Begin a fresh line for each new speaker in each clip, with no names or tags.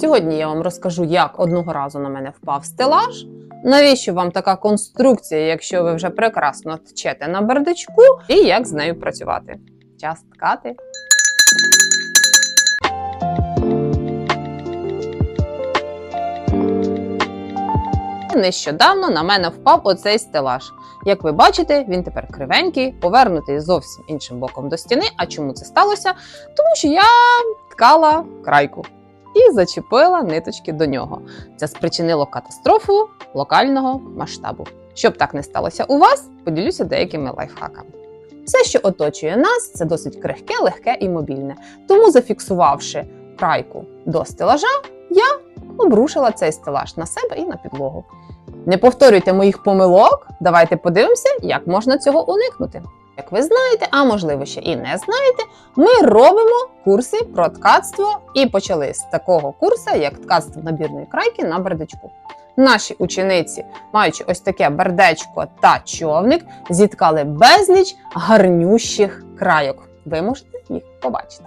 Сьогодні я вам розкажу, як одного разу на мене впав стелаж. Навіщо вам така конструкція, якщо ви вже прекрасно тчете на бардачку, і як з нею працювати? Час ткати. Нещодавно на мене впав оцей стелаж. Як ви бачите, він тепер кривенький, повернутий зовсім іншим боком до стіни. А чому це сталося? Тому що я ткала крайку і зачепила ниточки до нього. Це спричинило катастрофу локального масштабу. Щоб так не сталося у вас, поділюся деякими лайфхаками. Все, що оточує нас, це досить крихке, легке і мобільне. Тому, зафіксувавши крайку до стелажа, я обрушила цей стелаж на себе і на підлогу. Не повторюйте моїх помилок. Давайте подивимося, як можна цього уникнути. Як ви знаєте, а можливо ще і не знаєте, ми робимо курси про ткацтво і почали з такого курсу, як ткацтво набірної крайки на бардачку. Наші учениці, маючи ось таке бардечко та човник, зіткали безліч гарнющих крайок. Ви можете їх побачити.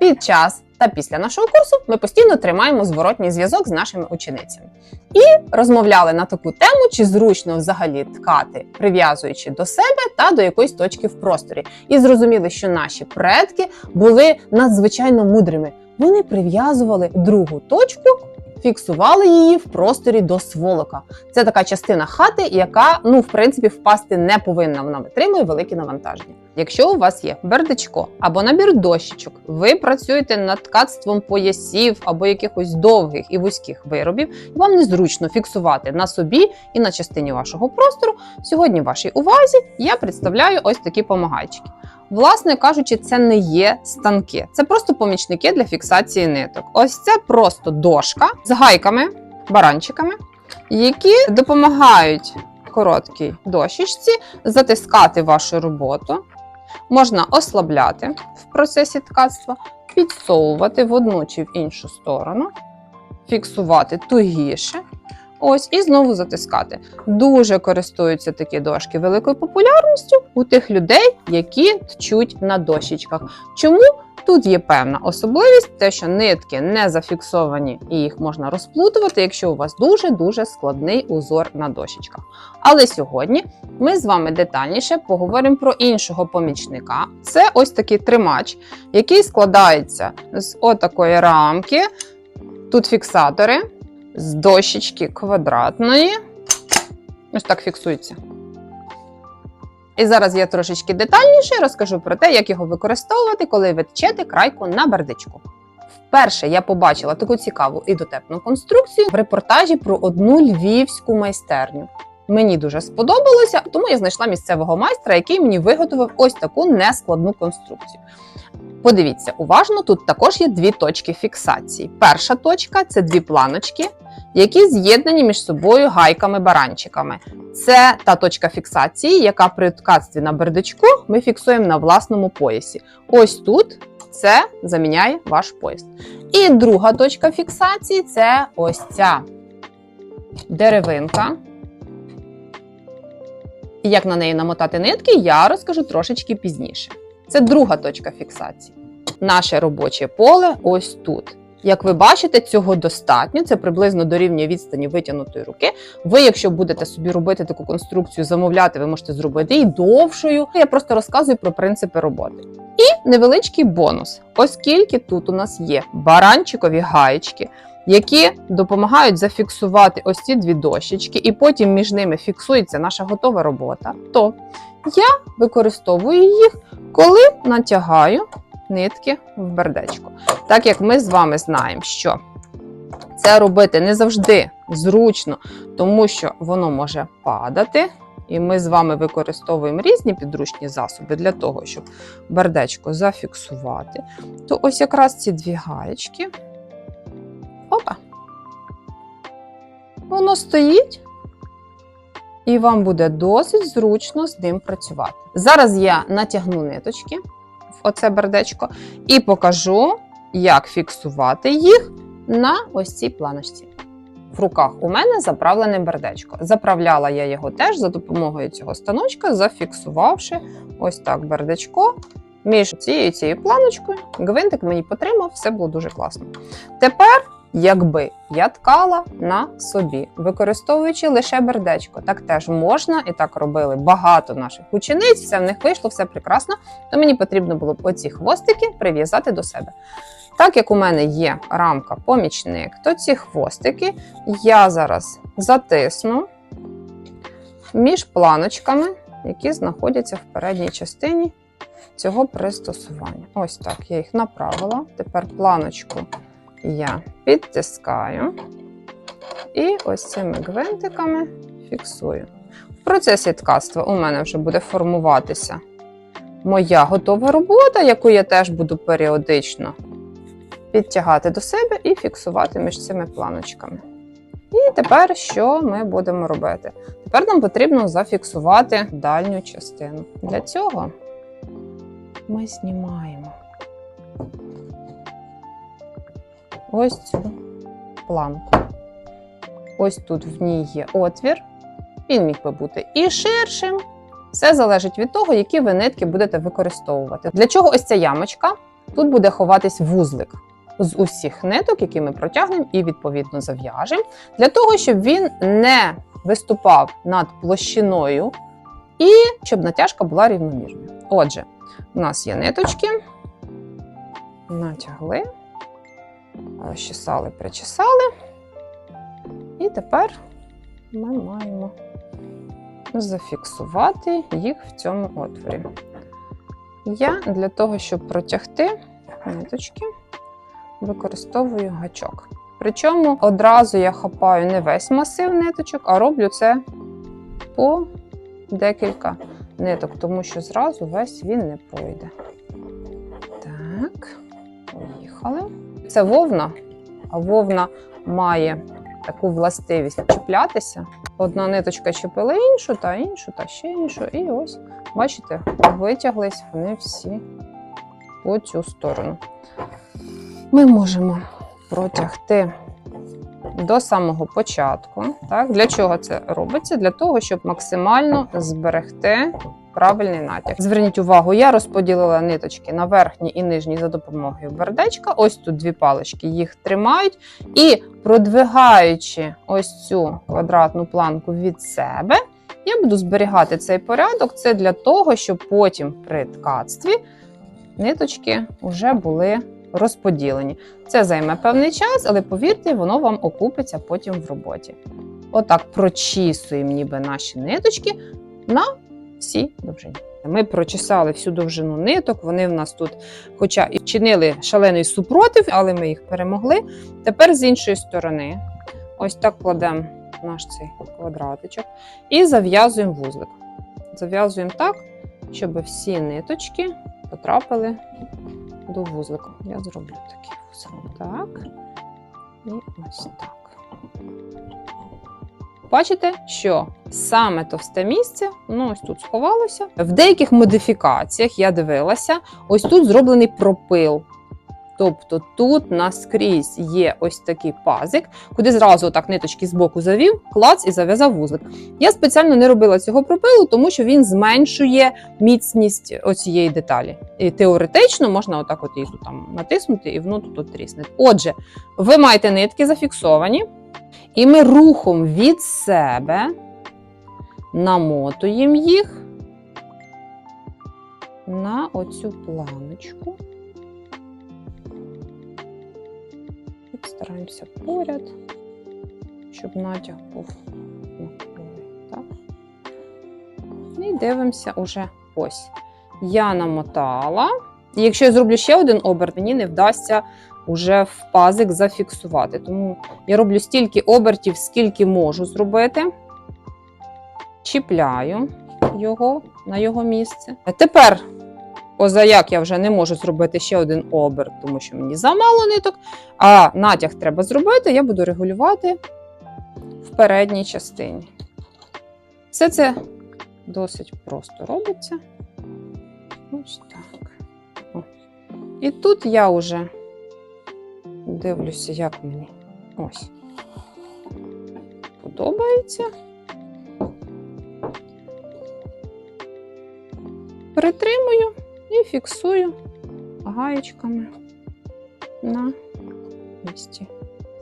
Під час та після нашого курсу ми постійно тримаємо зворотній зв'язок з нашими ученицями і розмовляли на таку тему, чи зручно взагалі ткати, прив'язуючи до себе та до якоїсь точки в просторі. І зрозуміли, що наші предки були надзвичайно мудрими. Вони прив'язували другу точку. Фіксували її в просторі до сволока. Це така частина хати, яка, ну, в принципі, впасти не повинна. Вона витримує великі навантаження. Якщо у вас є бердичко або набір дощечок, ви працюєте над ткацтвом поясів або якихось довгих і вузьких виробів, і вам незручно фіксувати на собі і на частині вашого простору. Сьогодні в вашій увазі я представляю ось такі помагайчики. Власне кажучи, це не є станки, це просто помічники для фіксації ниток. Ось це просто дошка з гайками, баранчиками, які допомагають короткій дощечці затискати вашу роботу. Можна ослабляти в процесі ткацтва, підсовувати в одну чи в іншу сторону, фіксувати тугіше. Ось і знову затискати. Дуже користуються такі дошки великою популярністю у тих людей, які тчуть на дощечках. Чому? Тут є певна особливість, те, що нитки не зафіксовані і їх можна розплутувати, якщо у вас дуже-дуже складний узор на дощечках. Але сьогодні ми з вами детальніше поговоримо про іншого помічника. Це ось такий тримач, який складається з отакої рамки. Тут фіксатори з дощечки квадратної. Ось так фіксується. І зараз я трошечки детальніше розкажу про те, як його використовувати, коли ви крайку на бардичку. Вперше я побачила таку цікаву і дотепну конструкцію в репортажі про одну львівську майстерню. Мені дуже сподобалося, тому я знайшла місцевого майстра, який мені виготовив ось таку нескладну конструкцію. Подивіться, уважно, тут також є дві точки фіксації. Перша точка це дві планочки, які з'єднані між собою гайками-баранчиками. Це та точка фіксації, яка при ткацтві на бердичку ми фіксуємо на власному поясі. Ось тут це заміняє ваш пояс. І друга точка фіксації це ось ця деревинка. І як на неї намотати нитки, я розкажу трошечки пізніше. Це друга точка фіксації. Наше робоче поле ось тут. Як ви бачите, цього достатньо, це приблизно дорівнює відстані витягнутої руки. Ви, якщо будете собі робити таку конструкцію, замовляти, ви можете зробити і довшою. Я просто розказую про принципи роботи. І невеличкий бонус, оскільки тут у нас є баранчикові гаєчки, які допомагають зафіксувати ось ці дві дощечки, і потім між ними фіксується наша готова робота, то я використовую їх, коли натягаю нитки в бердечко. Так як ми з вами знаємо, що це робити не завжди зручно, тому що воно може падати. І ми з вами використовуємо різні підручні засоби для того, щоб бердечко зафіксувати. То ось якраз ці дві гаєчки. Опа. Воно стоїть, і вам буде досить зручно з ним працювати. Зараз я натягну ниточки в оце бердечко і покажу, як фіксувати їх на ось цій планочці. В руках у мене заправлене бердечко. Заправляла я його теж за допомогою цього станочка, зафіксувавши ось так бердечко між цією цією планочкою. Гвинтик мені потримав, все було дуже класно. Тепер якби я ткала на собі, використовуючи лише бердечко. Так теж можна, і так робили багато наших учениць. Все в них вийшло, все прекрасно. То мені потрібно було б оці хвостики прив'язати до себе. Так як у мене є рамка помічник, то ці хвостики я зараз затисну між планочками, які знаходяться в передній частині цього пристосування. Ось так, я їх направила. Тепер планочку я підтискаю і ось цими гвинтиками фіксую. В процесі ткацтва у мене вже буде формуватися моя готова робота, яку я теж буду періодично підтягати до себе і фіксувати між цими планочками. І тепер що ми будемо робити? Тепер нам потрібно зафіксувати дальню частину. Для цього ми знімаємо ось цю планку. Ось тут в ній є отвір. Він міг би бути і ширшим. Все залежить від того, які ви нитки будете використовувати. Для чого ось ця ямочка? Тут буде ховатись вузлик з усіх ниток, які ми протягнемо і відповідно зав'яжемо, для того, щоб він не виступав над площиною і щоб натяжка була рівномірною. Отже, у нас є ниточки, натягли, розчесали, причесали. І тепер ми маємо зафіксувати їх в цьому отворі. Я для того, щоб протягти ниточки, використовую гачок. Причому одразу я хапаю не весь масив ниточок, а роблю це по декілька ниток, тому що зразу весь він не пройде. Так. Це вовна, а вовна має таку властивість чіплятися. Одна ниточка чіпила іншу, та іншу, та ще іншу. І ось, бачите, витяглись вони всі по цю сторону. Ми можемо протягти до самого початку. Так? Для чого це робиться? Для того, щоб максимально зберегти правильний натяг. Зверніть увагу, я розподілила ниточки на верхній і нижній за допомогою бердечка. Ось тут дві палички їх тримають. І продвигаючи ось цю квадратну планку від себе, я буду зберігати цей порядок. Це для того, щоб потім при ткацтві ниточки вже були розподілені. Це займе певний час, але повірте, воно вам окупиться потім в роботі. Отак прочісуємо ніби наші ниточки на всій довжині. Ми прочесали всю довжину ниток. Вони в нас тут, хоча і чинили шалений супротив, але ми їх перемогли. Тепер з іншої сторони, ось так кладемо наш цей квадратичок і зав'язуємо вузлик. Зав'язуємо так, щоб всі ниточки потрапили до вузлика. Я зроблю такий вузлик. Так. І ось так. Бачите, що саме товсте місце, воно ось тут сховалося. В деяких модифікаціях я дивилася, ось тут зроблений пропил. Тобто тут наскрізь є ось такий пазик, куди зразу так ниточки з боку завів, клац і зав'язав вузлик. Я спеціально не робила цього пропилу, тому що він зменшує міцність оцієї деталі. І теоретично можна отак от її там натиснути, і воно тут трісне. Отже, ви маєте нитки зафіксовані, і ми рухом від себе намотуємо їх на оцю планочку. Стараємося поряд, щоб натяг був навколо. Так. І дивимося уже ось. Я намотала. І якщо я зроблю ще один оберт, мені не вдасться уже в пазик зафіксувати. Тому я роблю стільки обертів, скільки можу зробити. Чіпляю його на його місце. А тепер, позаяк я вже не можу зробити ще один оберт, тому що мені замало ниток. А натяг треба зробити, я буду регулювати в передній частині. Все це досить просто робиться. Ось так. О. І тут я вже дивлюся, як мені ось подобається. Притримую і фіксую гаєчками на місці.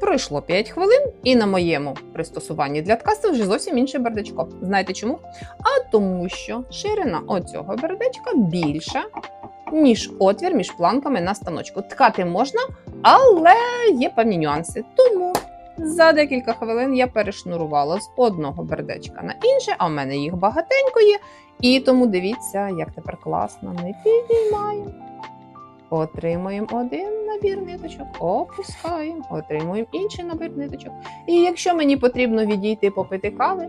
Пройшло 5 хвилин, і на моєму пристосуванні для ткацтва вже зовсім інше бардачко. Знаєте чому? А тому, що ширина оцього бардачка більша, ніж отвір між планками на станочку. Ткати можна, але є певні нюанси. Тому за декілька хвилин я перешнурувала з одного бердечка на інше, а в мене їх багатенько є. І тому дивіться, як тепер класно. Ми підіймаємо. Отримуємо один набір ниточок, опускаємо, отримуємо інший набір ниточок. І якщо мені потрібно відійти попити кави,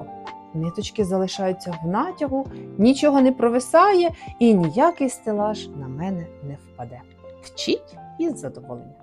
ниточки залишаються в натягу, нічого не провисає і ніякий стелаж на мене не впаде. Вчіть із задоволенням.